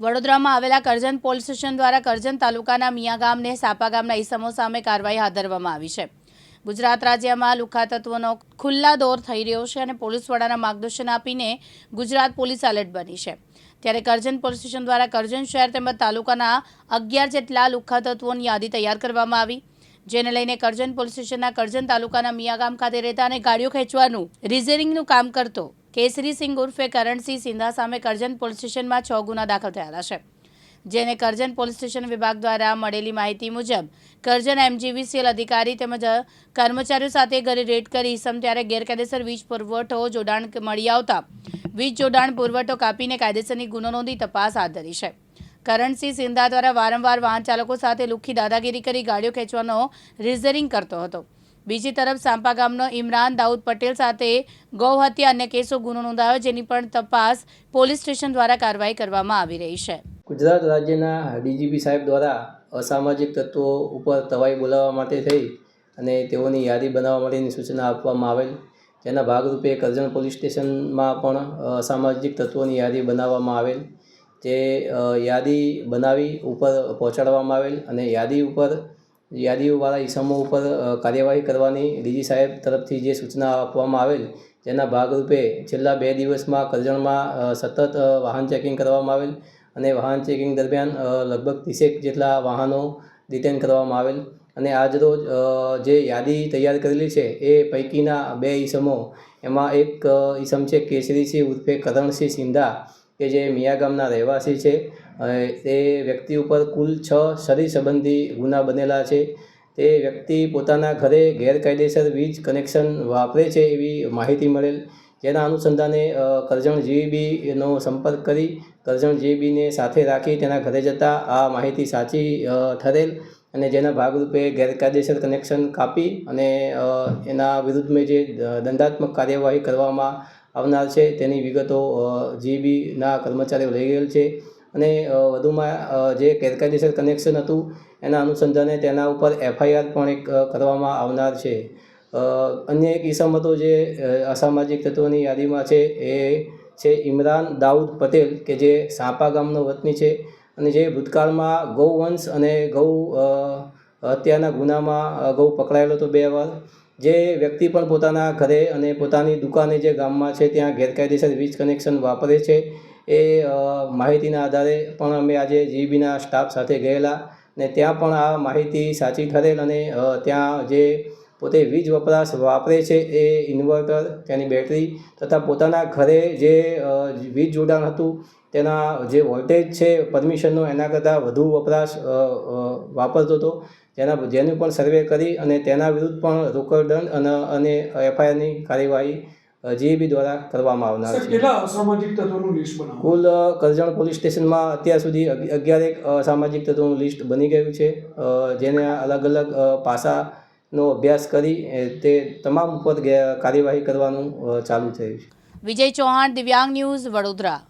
વડોદરામાં આવેલા Karjan police station દ્વારા કરજણ તાલુકાના મિયા ગામને, સાપા ગામના ઈસમો સામે કાર્યવાહી હાથ ધરવામાં આવી છે. ગુજરાત રાજ્યમાં લુખા તત્વોનો ખુલ્લા દોર થઈ રહ્યો છે અને પોલીસ વડાના માર્ગદર્શન આપીને ગુજરાત પોલીસ એલર્ટ બની છે. ત્યારે કરજણ પોલીસ સ્ટેશન દ્વારા કરજણ શહેર તેમજ તાલુકાના અગિયાર જેટલા લુખ્ખા તત્વોની યાદી તૈયાર કરવામાં આવી, જેને લઈને કરજણ પોલીસ સ્ટેશનના કરજણ તાલુકાના મિયા ગામ ખાતે રહેતા અને ગાડીઓ ખેંચવાનું, રિઝેરિંગનું કામ કરતો કેસરી સિંહ ઉર્ફે કરણસિંહ સિંધા સામે કરજણ પોલીસ સ્ટેશનમાં છ ગુના દાખલ થયેલા છે. જેને કરજણ પોલીસ સ્ટેશન વિભાગ દ્વારા મળેલી માહિતી મુજબ, કરજણ એમજીવીસીએલ અધિકારી તેમજ કર્મચારીઓ સાથે ઘરે રેડ કરી ઇસમ ત્યારે ગેરકાયદેસર વીજ પુરવઠો જોડાણ મળી આવતા વીજ જોડાણ પુરવઠો કાપીને કાયદેસરની ગુનો નોંધી તપાસ હાથ ધરી છે. કરણસિંહ સિંધા દ્વારા વારંવાર વાહન ચાલકો સાથે લુખ્ખી દાદાગીરી કરી ગાડીઓ ખેંચવાનો રિઝરિંગ કરતો હતો. બીજી તરફ સાંપા ગામનો ઇમરાન દાઉદ પટેલ સાથે ગૌહત્યા અન્ય કેસો ગુનો નોંધાયો, જેની પણ તપાસ પોલીસ સ્ટેશન દ્વારા કાર્યવાહી કરવામાં આવી રહી છે. ગુજરાત રાજ્યના ડીજીપી સાહેબ દ્વારા અસામાજિક તત્વો ઉપર તવાઈ બોલાવવા માટે થઈ અને તેઓની યાદી બનાવવા માટેની સૂચના આપવામાં આવેલ. તેના ભાગરૂપે કરજણ પોલીસ સ્ટેશનમાં પણ અસામાજિક તત્વોની યાદી બનાવવામાં આવેલ તે યાદી બનાવી ઉપર પહોંચાડવામાં આવેલ અને યાદી ઉપર યાદીઓવાળા ઈસમો ઉપર કાર્યવાહી કરવાની ડીજી સાહેબ તરફથી જે સૂચના આપવામાં આવેલ, જેના ભાગરૂપે છેલ્લા બે દિવસમાં કરજણમાં સતત વાહન ચેકિંગ કરવામાં આવેલ અને વાહન ચેકિંગ દરમિયાન લગભગ ત્રીસેક જેટલા વાહનો ડિટેન કરવામાં આવેલ અને આજરોજ જે યાદી તૈયાર કરેલી છે એ પૈકીના બે ઈસમો, એમાં એક ઈસમ છે કેસરીસિંહ ઉર્ફે કરણસિંહ સિંધા કે જે મિયા ગામના રહેવાસી છે તે વ્યક્તિ ઉપર કુલ છ શરીર સંબંધી ગુના બનેલા છે. તે વ્યક્તિ પોતાના ઘરે ગેરકાયદેસર વીજ કનેક્શન વાપરે છે એવી માહિતી મળેલ. જેના અનુસંધાને કરજણ જીબીનો સંપર્ક કરી કરજણ જીબીને સાથે રાખી તેના ઘરે જતાં આ માહિતી સાચી ઠરેલ અને જેના ભાગરૂપે ગેરકાયદેસર કનેક્શન કાપી અને એના એના વિરુદ્ધમાં જે દંડાત્મક કાર્યવાહી કરવામાં આવનાર છે, તેની વિગતો જીબીના કર્મચારીઓ લઈ ગયેલ છે અને વધુમાં જે ગેરકાયદેસર કનેક્શન હતું, એના અનુસંધાને તેના ઉપર એફઆઈઆર પણ એક કરવામાં આવનાર છે. અન્ય એક ઇસમતો જે અસામાજિક તત્વોની યાદીમાં છે, એ છે ઇમરાન દાઉદ પટેલ, કે જે સાંપા ગામનો વતની છે અને જે ભૂતકાળમાં ગૌવંશ અને ગૌ હત્યાના ગુનામાં ગૌ પકડાયેલો હતો બે વાર. જે વ્યક્તિ પણ પોતાના ઘરે અને પોતાની દુકાને જે ગામમાં છે, ત્યાં ગેરકાયદેસર વીજ કનેક્શન વાપરે છે. એ માહિતીના આધારે પણ અમે આજે જીબીના સ્ટાફ સાથે ગયેલા ને ત્યાં પણ આ માહિતી સાચી, ઠરેલ અને ત્યાં જે પોતે વીજ વપરાશ વાપરે છે એ ઇન્વર્ટર તેની બેટરી તથા પોતાના ઘરે જે વીજ જોડાણ હતું તેના જે વોલ્ટેજ છે પરમિશનનો એના કરતાં વધુ વપરાશ વાપરતો હતો. તેના જેનું પણ સર્વે કરી અને તેના વિરુદ્ધ પણ રોકડ દંડ અને અને એફઆઈઆરની કાર્યવાહી જીએબી દ્વારા કરવામાં આવનાર છે. અસામાજિક કુલ કરજણ પોલીસ સ્ટેશનમાં અત્યાર સુધી અગિ- અગિયારેક અ, સામાજિક તત્વોનું લિસ્ટ બની ગયું છે. જેને અલગ અલગ અ, પાસાનો અભ્યાસ કરી તે તમામ ઉપર કાર્યવાહી કરવાનું ચાલુ થયું છે. વિજય ચૌહાણ, દિવ્યાંગ ન્યૂઝ વડોદરા.